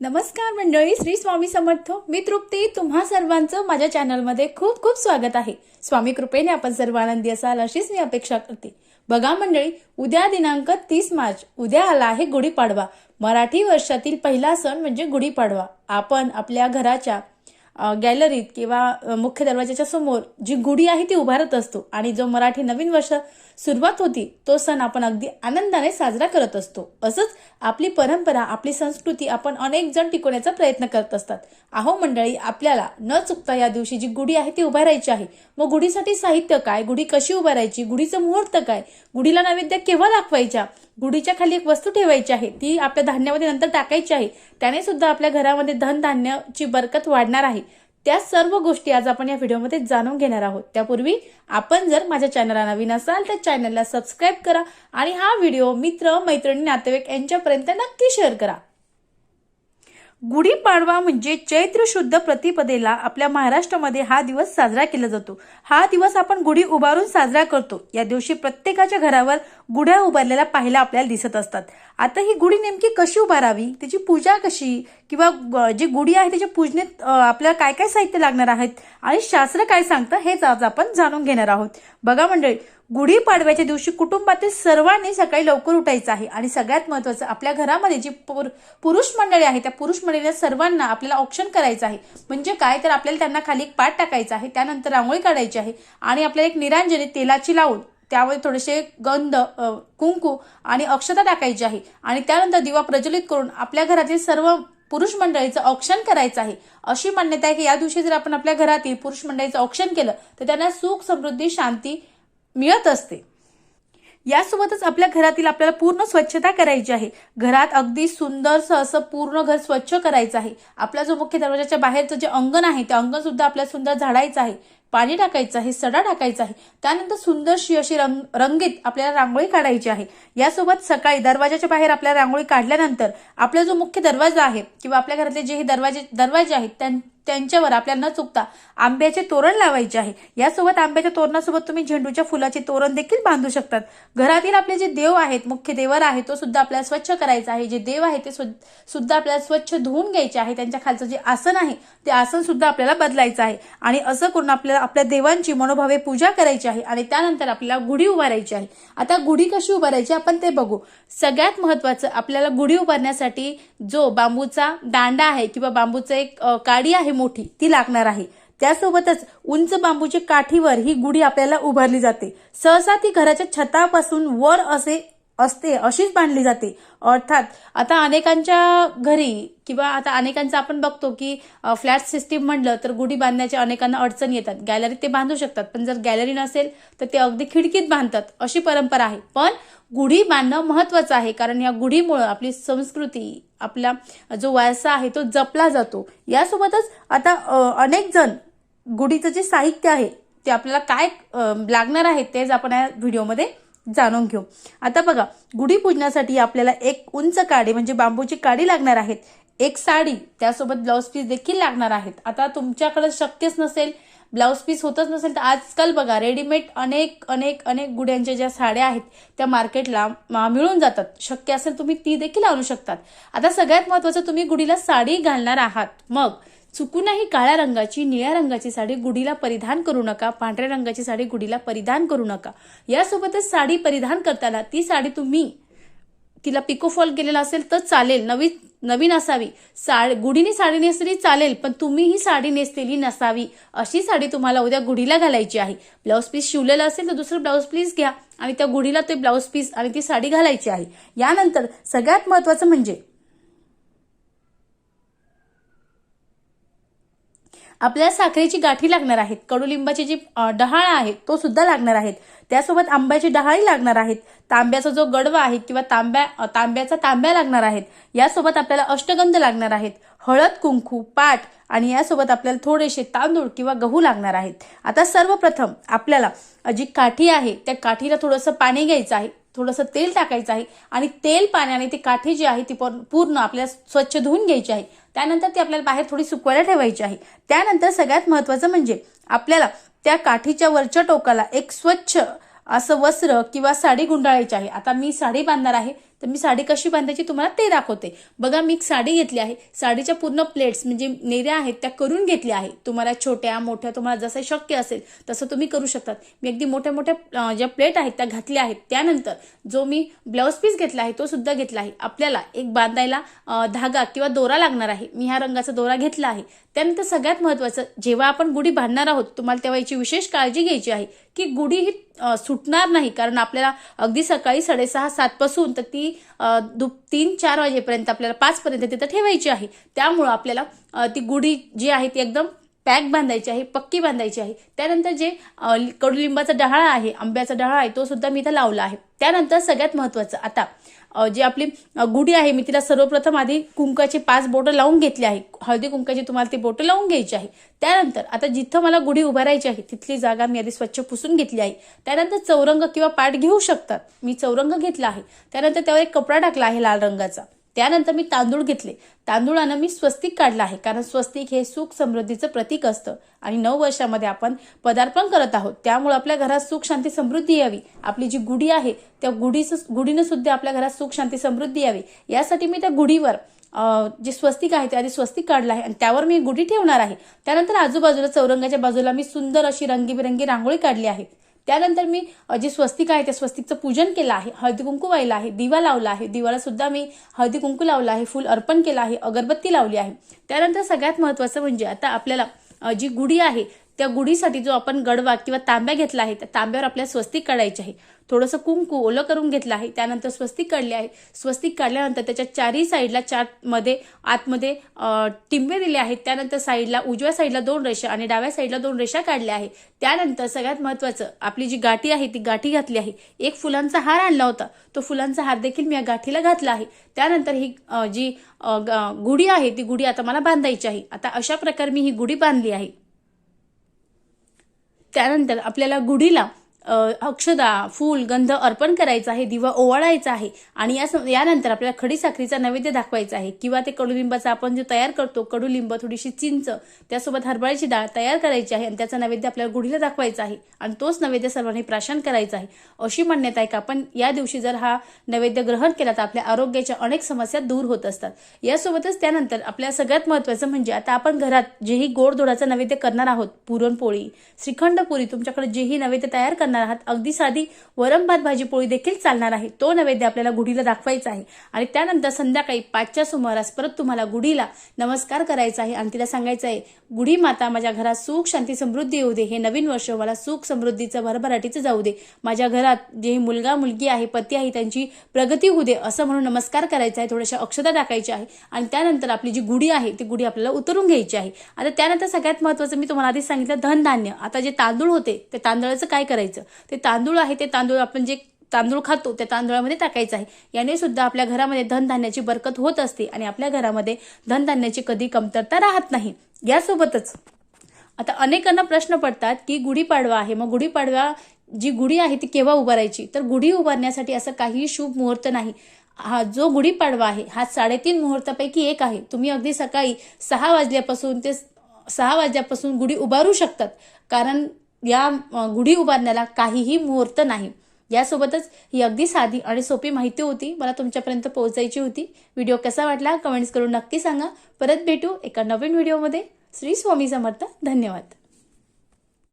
नमस्कार मंडळी श्री स्वामी समर्थ. मी तृप्ती. तुम्हा सर्वांचं माझ्या चॅनलमध्ये खूप खूप स्वागत आहे. स्वामी कृपेने आपण सर्व आनंदी असाल अशीच मी अपेक्षा करते. बघा मंडळी उद्या दिनांक तीस मार्च. उद्या आला आहे गुढीपाडवा. मराठी वर्षातील पहिला सण म्हणजे गुढीपाडवा. आपण आपल्या घराच्या गॅलरीत किंवा मुख्य दरवाजाच्या समोर जी गुढी आहे ती उभारत असतो. आणि जो मराठी नवीन वर्ष सुरुवात होती तो सण आपण अगदी आनंदाने साजरा करत असतो. असंच आपली परंपरा आपली संस्कृती आपण अनेक जण टिकवण्याचा प्रयत्न करत असतात. अहो मंडळी आपल्याला न चुकता या दिवशी जी गुढी आहे ती उभारायची आहे. मग गुढीसाठी साहित्य काय? गुढी कशी उभारायची? गुढीचं मुहूर्त काय? गुढीला नैवेद्य केव्हा दाखवायच्या गुढीच्या खाली एक वस्तू ठेवायची आहे ती आपल्या धान्यामध्ये नंतर टाकायची आहे. त्याने सुद्धा आपल्या घरामध्ये धनधान्याची बरकत वाढणार आहे. त्या सर्व गोष्टी आज आपण या व्हिडिओमध्ये जाणून घेणार आहोत. त्यापूर्वी आपण जर माझ्या चॅनलला नवीन असाल तर चॅनलला सबस्क्राईब करा आणि हा व्हिडिओ मित्र मैत्रिणी नातेवाईक यांच्यापर्यंत नक्की शेअर करा. गुढीपाडवा म्हणजे चैत्र शुद्ध प्रतिपदेला आपल्या महाराष्ट्रामध्ये हा दिवस साजरा केला जातो. हा दिवस आपण गुढी उभारून साजरा करतो. या दिवशी प्रत्येकाच्या घरावर गुढ्या उभारलेल्या पाहायला आपल्याला दिसत असतात. आता ही गुढी नेमकी कशी उभारावी? त्याची पूजा कशी? किंवा जे जी गुढी आहे त्याच्या पूजनेत आपल्याला काय काय साहित्य लागणार आहेत आणि शास्त्र काय सांगतं हेच आज आपण जाणून घेणार आहोत. बघा मंडळी गुढीपाडव्याच्या दिवशी कुटुंबातील सर्वांनी सकाळी लवकर उठायचं आहे आणि सगळ्यात महत्वाचं आपल्या घरामध्ये जी पुर- पुरुष मंडळी आहे त्या पुरुष मंडळीला सर्वांना आपल्याला ऑप्शन करायचं आहे. म्हणजे काय तर आपल्याला त्यांना खाली एक पाठ टाकायचा आहे त्यानंतर रांगोळी काढायची आहे आणि आपल्याला एक निरांजनी तेलाची लावून त्यावर थोडेसे गंध कुंकू आणि अक्षता टाकायची आहे आणि त्यानंतर दिवा प्रज्वलित करून आपल्या घरातील सर्व पुरुष मंडळीचं औक्षण करायचं आहे. अशी मान्यता आहे की या दिवशी जर आपण आपल्या घरातील पुरुष मंडळीचं औक्षण केलं तर त्यांना सुख समृद्धी शांती मिळत असते. यासोबतच आपल्या घरातील आपल्याला पूर्ण स्वच्छता करायची आहे. घरात अगदी सुंदरसं असं पूर्ण घर स्वच्छ करायचं आहे. आपला जो मुख्य दरवाजाच्या बाहेरचं जे अंगण आहे ते अंगण सुद्धा आपल्याला सुंदर झाडायचं आहे. पाणी टाकायचं आहे सडा टाकायचा आहे. त्यानंतर सुंदरशी अशी रंग रंगीत आपल्याला रांगोळी काढायची आहे. यासोबत सकाळी दरवाजाच्या बाहेर आपल्याला रांगोळी काढल्यानंतर आपला जो मुख्य दरवाजा आहे किंवा आपल्या घरातले जे हे दरवाजे दरवाजे आहेत त्यां- त्यांच्यावर आपल्याला न चुकता आंब्याचे तोरण लावायचे आहे. यासोबत आंब्याच्या तोरणासोबत तुम्ही झेंडूच्या फुलाचे तोरण देखील बांधू शकतात. घरातील आपले जे देव आहेत मुख्य देवर आहे तो सुद्धा आपल्याला स्वच्छ करायचा आहे. जे देव आहे ते सुद्धा आपल्याला स्वच्छ धुवून घ्यायचे आहे. त्यांच्या खालचं जे आसन आहे ते आसन सुद्धा आपल्याला बदलायचं आहे. आणि असं करून आपल्याला आपल्या देवांची मनोभावे पूजा करायची आहे आणि त्यानंतर आपल्याला गुढी उभारायची आहे. आता गुढी कशी उभारायची आपण ते बघू. सगळ्यात महत्वाचं आपल्याला गुढी उभारण्यासाठी जो बांबूचा दांडा आहे किंवा बांबूचं एक काडी आहे मोठी ती लागणार आहे. त्यासोबतच उंच बांबूच्या काठीवर ही गुढी आपल्याला उभारली जाते. सहसा ती घराच्या छतापासून वर असे असते अशीच बांधली जाते. अर्थात आता अनेकांच्या घरी किंवा आता अनेकांचं आपण बघतो की फ्लॅट सिस्टीम म्हणलं तर गुढी बांधण्याच्या अनेकांना अडचण येतात. गॅलरीत ते बांधू शकतात पण जर गॅलरी नसेल तर ते अगदी खिडकीत बांधतात अशी परंपरा आहे. पण गुढी बांधणं महत्वाचं आहे कारण या गुढीमुळं आपली संस्कृती आपला जो वारसा आहे तो जपला जातो. यासोबतच आता अनेक जण गुढीचं जे साहित्य आहे ते आपल्याला काय लागणार आहे तेच आपण या व्हिडिओमध्ये जाणून घेऊ. आता बघा गुढी पूजनासाठी आपल्याला एक उंच काडी म्हणजे बांबूची काडी लागणार आहेत. एक साडी त्यासोबत ब्लाऊज पीस देखील लागणार आहेत. आता तुमच्याकडे शक्यच नसेल ब्लाऊज पीस होतच नसेल तर आजकाल बघा रेडीमेड अनेक अनेक अनेक गुड्यांच्या ज्या साड्या आहेत त्या मार्केटला मिळून जातात. शक्य असेल तुम्ही ती देखील आणू शकतात. आता सगळ्यात महत्वाचं तुम्ही गुढीला साडी घालणार आहात. मग चुकूनही काळ्या रंगाची निळ्या रंगाची साडी गुढीला परिधान करू नका पांढऱ्या रंगाची साडी गुढीला परिधान करू नका. यासोबतच साडी परिधान करताना ती साडी तुम्ही तिला पिकोफॉल केलेला असेल तर चालेल नवी नवीन असावी. साडी गुढीने साडी नेसली चालेल पण तुम्ही ही साडी नेसलेली नसावी. अशी साडी तुम्हाला उद्या गुढीला घालायची आहे. ब्लाऊज पीस शिवलेलं असेल तर दुसरं ब्लाऊज पीस घ्या आणि त्या गुढीला ते ब्लाऊज पीस आणि ती साडी घालायची आहे. यानंतर सगळ्यात महत्वाचं म्हणजे आपल्याला साखरेची गाठी लागणार आहेत. कडुलिंबाची जी डहाळ आहे तो सुद्धा लागणार आहेत. त्यासोबत आंब्याची डहाळी लागणार आहेत. तांब्याचा जो गडवा आहे किंवा तांब्या तांब्याचा तांब्या लागणार आहेत यासोबत आपल्याला अष्टगंध लागणार आहेत. हळद कुंकू पाट आणि यासोबत आपल्याला थोडेसे तांदूळ किंवा गहू लागणार आहेत. आता सर्वप्रथम आपल्याला जी काठी आहे त्या काठीला थोडंसं पाणी घ्यायचं आहे. थोडंसं तेल टाकायचं आहे. आणि तेल पाण्याने ती काठी जी आहे ती पूर्ण- पूर्ण आपल्याला स्वच्छ धुवून घ्यायची आहे. त्यानंतर ती आपल्याला बाहेर थोडी सुकवायला ठेवायची आहे. त्यानंतर सगळ्यात महत्वाचं म्हणजे आपल्याला त्या काठीच्या वरच्या टोकाला एक स्वच्छ असं वस्त्र किंवा साडी गुंडाळायची आहे. आता मी साडी बांधणार आहे. तर मी साडी कशी बांधायची तुम्हाला ते दाखवते. बघा मी एक साडी घेतली आहे. साडीच्या पूर्ण प्लेट्स म्हणजे नेऱ्या आहेत त्या करून घेतल्या आहे. तुम्हाला छोट्या मोठ्या तुम्हाला जसं शक्य असेल तसं तुम्ही करू शकतात. मी अगदी मोठ्या मोठ्या ज्या प्लेट आहेत त्या घातल्या आहेत. त्यानंतर जो मी ब्लाऊज पीस घेतला आहे तो सुद्धा घेतला आहे. आपल्याला एक बांधायला धागा किंवा दोरा लागणार आहे. मी ह्या रंगाचा दोरा घेतला आहे. त्यानंतर सगळ्यात महत्त्वाचं जेव्हा आपण गुढी बांधणार आहोत तुम्हाला तेव्हा याची विशेष काळजी घ्यायची आहे की गुढी ही सुटणार नाही. कारण आपल्याला अगदी सकाळी साडेसहा सातपासून तर ती ती दु तीन चार वाजेपर्यंत आपल्याला पाचपर्यंत तिथं ठेवायची आहे. त्यामुळं आपल्याला ती गुढी जी आहे ती एकदम पॅक बांधायची आहे पक्की बांधायची आहे. त्यानंतर जे कडुलिंबाचा डहाळा आहे आंब्याचा डहाळा आहे तो सुद्धा मी इथं लावला आहे. त्यानंतर सगळ्यात महत्त्वाचं आता जी आपली गुढी आहे मी तिला सर्वप्रथम आधी कुंकाची पाच बोटं लावून घेतली आहे. हळदी कुंकाची तुम्हाला ती बोटं लावून घ्यायची आहे. त्यानंतर आता जिथं मला गुढी उभारायची आहे तिथली जागा मी आधी स्वच्छ पुसून घेतली आहे. त्यानंतर चौरंग किंवा पाट घेऊ शकतात. मी चौरंग घेतला आहे. त्यानंतर त्यावर एक कपडा टाकला आहे लाल रंगाचा. त्यानंतर मी तांदूळ घेतले. तांदूळानं मी स्वस्तिक काढलं आहे. कारण स्वस्तिक हे सुख समृद्धीचं प्रतीक असतं. आणि नऊ वर्षामध्ये आपण पदार्पण करत आहोत. त्यामुळे आपल्या घरात सुख शांती समृद्धी यावी. आपली जी गुढी आहे त्या गुढीचं गुढीनं सुद्धा आपल्या घरात सुख शांती समृद्धी यावी. यासाठी मी त्या गुढीवर जे स्वस्तिक आहे ते आधी स्वस्तिक काढलं आहे. आणि त्यावर मी गुढी ठेवणार आहे. त्यानंतर आजूबाजूला चौरंगाच्या बाजूला मी सुंदर अशी रंगीबिरंगी रांगोळी काढली आहे. त्यानंतर मी जे स्वस्तिक आहे त्या स्वस्तिकचं पूजन केलं आहे. हळदी कुंकू वाहिला आहे दिवा लावला आहे. दिवाला सुद्धा मी हळदी कुंकू लावला आहे फुल अर्पण केलं आहे अगरबत्ती लावली आहे. त्यानंतर सगळ्यात महत्त्वाचं म्हणजे आता आपल्याला जी गुढी आहे त्या गुढीसाठी जो आपण गडवा किंवा तांब्या घेतला आहे त्या तांब्यावर आपल्याला स्वस्तिक काढायची आहे. थोडंसं कुंकू ओलं करून घेतलं आहे. त्यानंतर स्वस्तिक काढले आहे. स्वस्तिक काढल्यानंतर त्याच्या चारही साईडला चारमध्ये आतमध्ये टिंबे दिले आहेत. त्यानंतर साईडला उजव्या साईडला दोन रेषा आणि डाव्या साईडला दोन रेषा काढल्या आहे. त्यानंतर सगळ्यात महत्त्वाचं आपली जी गाठी आहे ती गाठी घातली आहे. एक फुलांचा हार आणला होता. तो फुलांचा हार देखील मी या गाठीला घातला आहे. त्यानंतर ही जी ग- गुढी आहे ती गुढी आता मला बांधायची आहे. आता अशा प्रकारे मी ही गुढी बांधली आहे. त्यानंतर आपल्याला गुढीला अक्षदा फूल गंध अर्पण करायचा आहे दिवा ओवाळायचा आहे आणि या यानंतर आपल्याला खडी साखरीचा नैवेद्य दाखवायचा आहे. किंवा ते कडुलिंबाचा आपण जे तयार करतो कडुलिंब थोडीशी चिंच त्यासोबत हरभऱ्याची डाळ तयार करायची आहे आणि त्याचा नैवेद्य आपल्याला गुढीला दाखवायचा आहे आणि तोच नैवेद्य सर्वांनी प्राशन करायचा आहे. अशी मान्यता आहे का आपण या दिवशी जर हा नैवेद्य ग्रहण केला तर आपल्या आरोग्याच्या अनेक समस्या दूर होत असतात. यासोबतच त्यानंतर आपल्या सगळ्यात महत्त्वाचं म्हणजे आता आपण घरात जेही गोडधोडाचा नैवेद्य करणार आहोत पुरणपोळी श्रीखंड पुरी तुमच्याकडे जेही नैवेद्य तयार करणार आहात. अगदी साधी वरमभात भाजी पोळी देखील चालणार आहे. तो नैवेद्य आपल्याला गुढीला दाखवायचा आहे. आणि त्यानंतर संध्याकाळी पाचच्या सुमारास परत तुम्हाला गुढीला नमस्कार करायचा आहे. आणि तिला सांगायचं आहे गुढी माता माझ्या घरात सुख शांती समृद्धी येऊ दे. हे नवीन वर्ष मला सुख समृद्धीचं भरभराटीचं जाऊ दे. माझ्या घरात जे मुलगा मुलगी आहे पती आहे त्यांची प्रगती होऊ दे. असं म्हणून नमस्कार करायचा आहे. थोड्याशा अक्षता टाकायच्या आहे. आणि त्यानंतर आपली जी गुढी आहे ती गुढी आपल्याला उतरून घ्यायची आहे. आता त्यानंतर सगळ्यात महत्त्वाचं मी तुम्हाला आधीच सांगितलं धनधान्य. आता जे तांदूळ होते ते तांदळाचं काय करायचं? ते तांदूळ आहे ते तांदूळ आपण जे तांदूळ खातो त्या तांदूळामध्ये टाकायचं आहे. याने सुद्धा आपल्या घरामध्ये धनधान्याची बरकत होत असते आणि आपल्या घरामध्ये धनधान्याची कधी कमतरता राहत नाही. यासोबतच आता अनेकांना प्रश्न पडतात की गुढीपाडवा आहे. मग गुढीपाडवा जी गुढी आहे ती केव्हा उभारायची? तर गुढी उभारण्यासाठी असं काही शुभ मुहूर्त नाही. हा जो गुढीपाडवा आहे हा साडेतीन मुहूर्तापैकी एक आहे. तुम्ही अगदी सकाळी सहा वाजल्यापासून ते सहा वाजल्यापासून गुढी उभारू शकतात. कारण या गुढी उभारण्याला काहीही मुहूर्त नाही. यासोबतच ही अगदी साधी आणि सोपी माहिती होती. मला तुमच्यापर्यंत पोहोचायची होती. व्हिडिओ कसा वाटला कमेंट्स करून नक्की सांगा. परत भेटू एका नवीन व्हिडिओमध्ये. श्री स्वामी समर्थ. धन्यवाद.